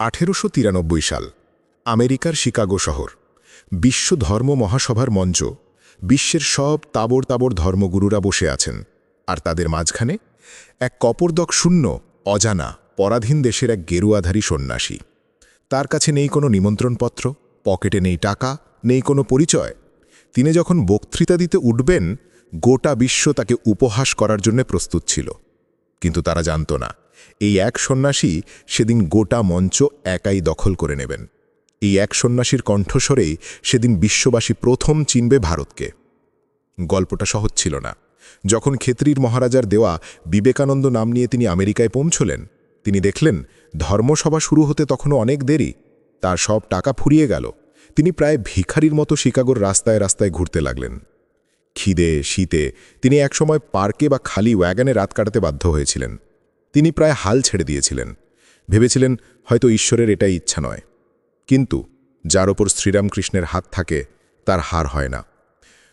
আঠেরোশো তিরানব্বই সাল, আমেরিকার শিকাগো শহর, বিশ্ব ধর্ম মহাসভার মঞ্চ, বিশ্বের সব তাবর তাবর ধর্মগুরুরা বসে আছেন। আর তাদের মাঝখানে এক কপরদক শূন্য, অজানা, পরাধীন দেশের এক গেরুয়াধারী সন্ন্যাসী। তার কাছে নেই কোনো নিমন্ত্রণপত্র, পকেটে নেই টাকা, নেই কোনো পরিচয়। তিনি যখন বক্তৃতা দিতে উঠবেন, গোটা বিশ্ব তাকে উপহাস করার জন্য প্রস্তুত ছিল। কিন্তু তারা জানত না। এই এক সন্ন্যাসী সেদিন গোটা মঞ্চ একাই দখল করে নেবেন। এই এক সন্ন্যাসীর কণ্ঠস্বরেই সেদিন বিশ্ববাসী প্রথম চিনবে ভারতকে। গল্পটা সহজ ছিল না। যখন ক্ষেত্রীর মহারাজার দেওয়া বিবেকানন্দ নাম নিয়ে তিনি আমেরিকায় পৌঁছলেন, তিনি দেখলেন ধর্মসভা শুরু হতে তখনও অনেক দেরি। তার সব টাকা ফুরিয়ে গেল। তিনি প্রায় ভিখারির মতো শিকাগোর রাস্তায় রাস্তায় ঘুরতে লাগলেন। খিদে, শীতে তিনি একসময় পার্কে বা খালি ওয়াগানে রাত কাটাতে বাধ্য হয়েছিলেন। তিনি প্রায় হাল ছেড়ে দিয়েছিলেন। ভেবেছিলেন হয়তো ঈশ্বরের এটাই ইচ্ছা নয়। কিন্তু যার ওপর শ্রীরামকৃষ্ণের হাত থাকে, তার হার হয় না।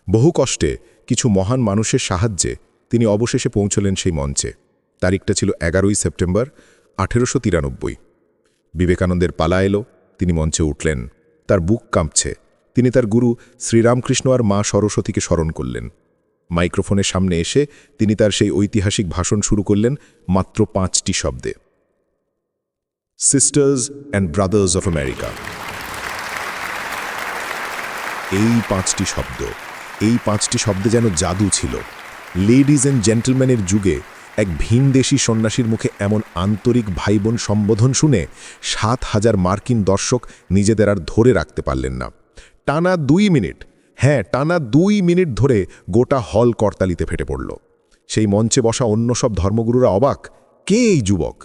বহু কষ্টে কিছু মহান মানুষের সাহায্যে তিনি অবশেষে পৌঁছলেন সেই মঞ্চে। তারিখটা ছিল এগারোই সেপ্টেম্বর, আঠেরোশো তিরানব্বই। বিবেকানন্দের পালা এলো, তিনি মঞ্চে উঠলেন, তার বুক কাঁপছে। তিনি তার গুরু শ্রীরামকৃষ্ণ আর মা সরস্বতীকে স্মরণ করলেন। মাইক্রোফোনের সামনে এসে তিনি তার সেই ঐতিহাসিক ভাষণ শুরু করলেন মাত্র পাঁচটি শব্দে। Sisters and brothers of America এই পাঁচটি শব্দ, এই পাঁচটি শব্দে যেন জাদু ছিল। লেডিজ অ্যান্ড জেন্টলম্যানের যুগে এক ভিনদেশী সন্ন্যাসীর মুখে এমন আন্তরিক ভাইবোন সম্বোধন শুনে সাত হাজার মার্কিন দর্শক নিজেদের আর ধরে রাখতে পারলেন না। টানা দুই মিনিট। হ্যাঁ টানা দুই মিনিট ধরে গোটা হল করতালিতে ফেটে পড়ল। সেই মঞ্চে বসা অন্য সব ধর্মগুরুরা অবাক। কে এই যুবক?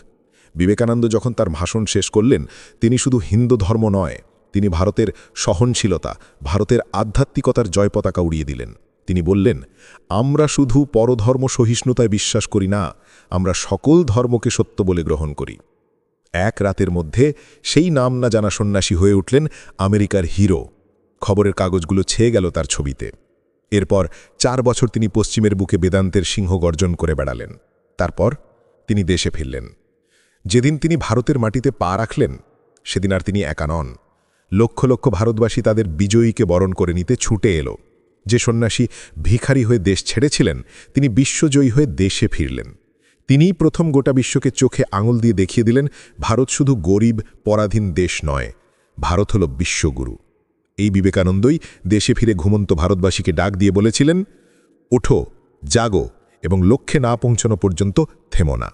বিবেকানন্দ যখন তার ভাষণ শেষ করলেন, তিনি শুধু হিন্দু ধর্ম নয়, তিনি ভারতের সহনশীলতা, ভারতের আধ্যাত্মিকতার জয় পতাকা উড়িয়ে দিলেন। তিনি বললেন, আমরা শুধু পরধর্ম সহিষ্ণুতায় বিশ্বাস করি না, আমরা সকল ধর্মকে সত্য বলে গ্রহণ করি। এক রাতের মধ্যে সেই নাম না জানা সন্ন্যাসী হয়ে উঠলেন আমেরিকার হিরো। খবরের কাগজগুলো ছেয়ে গেল তার ছবিতে। এরপর চার বছর তিনি পশ্চিমের বুকে বেদান্তের সিংহ গর্জন করে বেড়ালেন। তারপর তিনি দেশে ফিরলেন। যেদিন তিনি ভারতের মাটিতে পা রাখলেন, সেদিন আর তিনি একা নন। লক্ষ লক্ষ ভারতবাসী তাদের বিজয়ীকে বরণ করে নিতে ছুটে এলো। যে সন্ন্যাসী ভিখারি হয়ে দেশ ছেড়েছিলেন, তিনি বিশ্বজয়ী হয়ে দেশে ফিরলেন। তিনিই প্রথম গোটা বিশ্বকে চোখে আঙুল দিয়ে দেখিয়ে দিলেন, ভারত শুধু গরিব, পরাধীন দেশ নয়, ভারত হল বিশ্বগুরু। এই বিবেকানন্দই দেশে ফিরে ঘুমন্ত ভারতবাসীকে ডাক দিয়ে বলেছিলেন, ওঠো, জাগো এবং লক্ষ্যে না পৌঁছানো পর্যন্ত থেমো না।